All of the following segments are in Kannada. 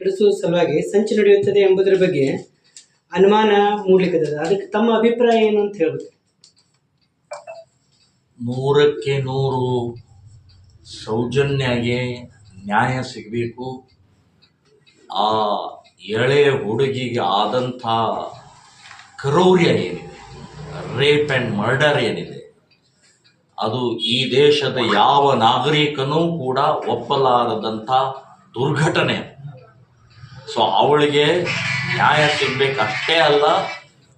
ಕೆಡಿಸುವ ಸಲುವಾಗಿ ಸಂಚು ನಡೆಯುತ್ತದೆ ಎಂಬುದರ ಬಗ್ಗೆ ಅನುಮಾನ ಮೂಡ್ಲಿಕ್ಕದ ಅದಕ್ಕೆ ತಮ್ಮ ಅಭಿಪ್ರಾಯ ಏನು ಅಂತ ಹೇಳ್ಬೇಕು. ನೂರಕ್ಕೆ ನೂರು ಸೌಜನ್ಯಗೆ ನ್ಯಾಯ ಸಿಗಬೇಕು. ಆ ಎಳೆ ಹುಡುಗಿಗೆ ಆದಂಥ ಕ್ರೌರ್ಯ ಏನಿದೆ, ರೇಪ್ ಆ್ಯಂಡ್ ಮರ್ಡರ್ ಏನಿದೆ, ಅದು ಈ ದೇಶದ ಯಾವ ನಾಗರಿಕನೂ ಕೂಡ ಒಪ್ಪಲಾರದಂಥ ದುರ್ಘಟನೆ. ಸೊ ಅವಳಿಗೆ ನ್ಯಾಯ ಸಿಗ್ಬೇಕಷ್ಟೇ ಅಲ್ಲ,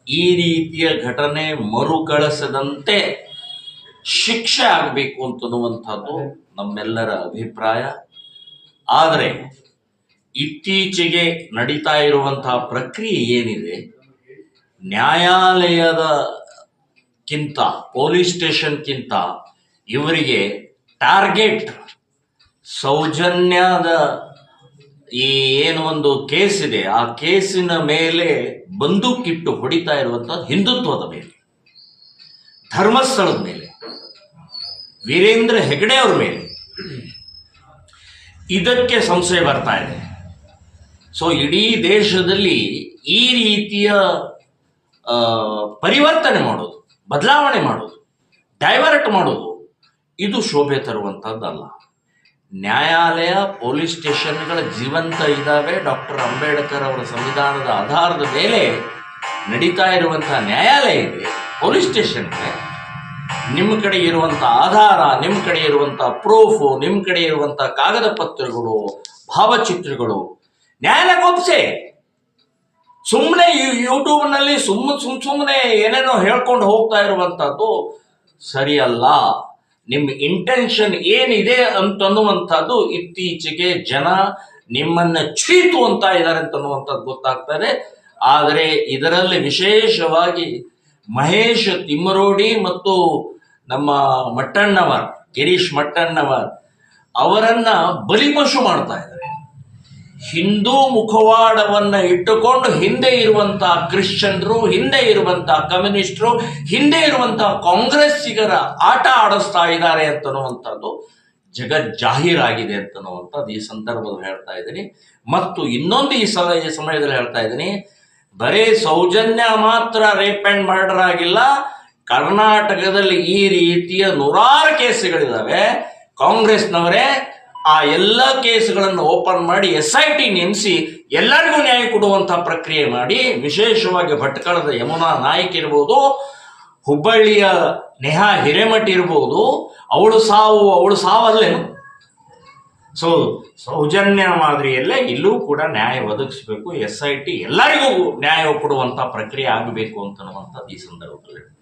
ಈ ರೀತಿಯ ಘಟನೆ ಮರುಕಳಿಸದಂತೆ ಶಿಕ್ಷೆ ಆಗಬೇಕು ಅಂತನ್ನುವಂಥದ್ದು ನಮ್ಮೆಲ್ಲರ ಅಭಿಪ್ರಾಯ. ಆದರೆ, ಇತ್ತೀಚೆಗೆ ನಡೀತಾ ಇರುವಂತಹ ಪ್ರಕ್ರಿಯೆ ಏನಿದೆ ನ್ಯಾಯಾಲಯದ ಕಿಂತ ಪೊಲೀಸ್ ಸ್ಟೇಷನ್ಗಿಂತ ಇವರಿಗೆ ಟಾರ್ಗೆಟ್ ಸೌಜನ್ಯದ ಈ ಏನು ಒಂದು ಕೇಸ್ ಇದೆ, ಆ ಕೇಸಿನ ಮೇಲೆ ಬಂದೂಕಿಟ್ಟು ಹೊಡಿತಾ ಇರುವಂತಹ ಹಿಂದುತ್ವದ ಮೇಲೆ, ಧರ್ಮಸ್ಥಳದ ಮೇಲೆ, ವೀರೇಂದ್ರ ಹೆಗಡೆ ಅವ್ರ ಮೇಲೆ ಇದಕ್ಕೆ ಸಂಶಯ ಬರ್ತಾ ಇದೆ. ಸೊ ಇಡೀ ದೇಶದಲ್ಲಿ ಈ ರೀತಿಯ ಪರಿವರ್ತನೆ ಮಾಡೋದು, ಬದಲಾವಣೆ ಮಾಡೋದು, ಡೈವರ್ಟ್ ಮಾಡೋದು, ಇದು ಶೋಭೆ ತರುವಂಥದ್ದಲ್ಲ ನ್ಯಾಯಾಲಯ, ಪೊಲೀಸ್ ಸ್ಟೇಷನ್ಗಳ ಜೀವಂತ ಇದ್ದಾವೆ ಡಾಕ್ಟರ್ ಅಂಬೇಡ್ಕರ್ ಅವರ ಸಂವಿಧಾನದ ಆಧಾರದ ಮೇಲೆ ನಡೀತಾ ಇರುವಂತಹ ನ್ಯಾಯಾಲಯ ಇದೆ, ಪೊಲೀಸ್ ಸ್ಟೇಷನ್ ಇದೆ. ನಿಮ್ಮ ಕಡೆ ಇರುವಂಥ ಆಧಾರ, ನಿಮ್ಮ ಕಡೆ ಇರುವಂಥ ಪ್ರೂಫು ನಿಮ್ಮ ಕಡೆ ಇರುವಂಥ ಕಾಗದ ಪತ್ರಗಳು, ಭಾವಚಿತ್ರಗಳು ನ್ಯಾಯಾಲಯಕ್ಕೆ ಒಪ್ಪಿಸಿ ಸುಮ್ಮನೆ ಯೂಟ್ಯೂಬ್ನಲ್ಲಿ ಸುಮ್ಮ ಸುಮ್ ಸುಮ್ಮನೆ ಏನೇನೋ ಹೇಳ್ಕೊಂಡು ಹೋಗ್ತಾ ಇರುವಂಥದ್ದು ಸರಿಯಲ್ಲ. ನಿಮ್ಮ ಇಂಟೆನ್ಷನ್ ಏನಿದೆ ಅಂತನ್ನುವಂಥದ್ದು ಇತ್ತೀಚೆಗೆ ಜನ ನಿಮ್ಮನ್ನ ಚೀತು ಅಂತ ಇದ್ದಾರೆ ಅಂತನ್ನುವಂಥದ್ದು ಗೊತ್ತಾಗ್ತದೆ ಆದರೆ ಇದರಲ್ಲಿ ವಿಶೇಷವಾಗಿ ಮಹೇಶ್ ತಿಮ್ಮರೋಡಿ ಮತ್ತು ನಮ್ಮ ಮಟ್ಟಣ್ಣವರ್, ಗಿರೀಶ್ ಮಟ್ಟಣ್ಣವರ್ ಅವರನ್ನ ಬಲಿಪಶು ಮಾಡ್ತಾ ಇದ್ದಾರೆ. ಹಿಂದೂ ಮುಖವಾಡವನ್ನು ಇಟ್ಟುಕೊಂಡು ಹಿಂದೆ ಇರುವಂತಹ ಕ್ರಿಶ್ಚಿಯನ್ರು, ಹಿಂದೆ ಇರುವಂತಹ ಕಮ್ಯುನಿಸ್ಟ್ರು, ಹಿಂದೆ ಇರುವಂತಹ ಕಾಂಗ್ರೆಸ್ಸಿಗರ ಆಟ ಆಡಿಸ್ತಾ ಇದ್ದಾರೆ ಅಂತನ್ನುವಂಥದ್ದು ಜಗತ್ ಜಾಹೀರಾಗಿದೆ ಅಂತನ್ನುವಂಥದ್ದು ಈ ಸಂದರ್ಭದಲ್ಲಿ ಹೇಳ್ತಾ ಇದ್ದೀನಿ. ಮತ್ತು ಇನ್ನೊಂದು ಈ ಸಲ, ಈ ಸಮಯದಲ್ಲಿ ಹೇಳ್ತಾ ಇದ್ದೀನಿ. ಬರೀ ಸೌಜನ್ಯ ಮಾತ್ರ ರೇಪ್ ಆ್ಯಂಡ್ ಮರ್ಡರ್ ಆಗಿಲ್ಲ. ಕರ್ನಾಟಕದಲ್ಲಿ ಈ ರೀತಿಯ ನೂರಾರು ಕೇಸ್ಗಳಿದ್ದಾವೆ ಕಾಂಗ್ರೆಸ್ನವರೇ ಆ ಎಲ್ಲ ಕೇಸ್ಗಳನ್ನು ಓಪನ್ ಮಾಡಿ ಎಸ್ ಐ ಟಿ ನೇಮಿಸಿ ಎಲ್ಲರಿಗೂ ನ್ಯಾಯ ಕೊಡುವಂತಹ ಪ್ರಕ್ರಿಯೆ ಮಾಡಿ, ವಿಶೇಷವಾಗಿ ಭಟ್ಕಳದ ಯಮುನಾ ನಾಯಕ್ ಇರ್ಬೋದು, ಹುಬ್ಬಳ್ಳಿಯ ನೇಹಾ ಹಿರೇಮಠ್ ಇರ್ಬೋದು, ಅವಳು ಸಾವು, ಅವಳು ಸಾವಲ್ಲೇನು ಸೊ, ಸೌಜನ್ಯ ಮಾದರಿಯಲ್ಲೇ ಇಲ್ಲೂ ಕೂಡ ನ್ಯಾಯ ಒದಗಿಸಬೇಕು ಎಸ್ ಐ ಟಿ ಎಲ್ಲರಿಗೂ ನ್ಯಾಯ ಕೊಡುವಂಥ ಪ್ರಕ್ರಿಯೆ ಆಗಬೇಕು ಅಂತನ್ನುವಂಥದ್ದು ಈ ಸಂದರ್ಭದಲ್ಲಿ.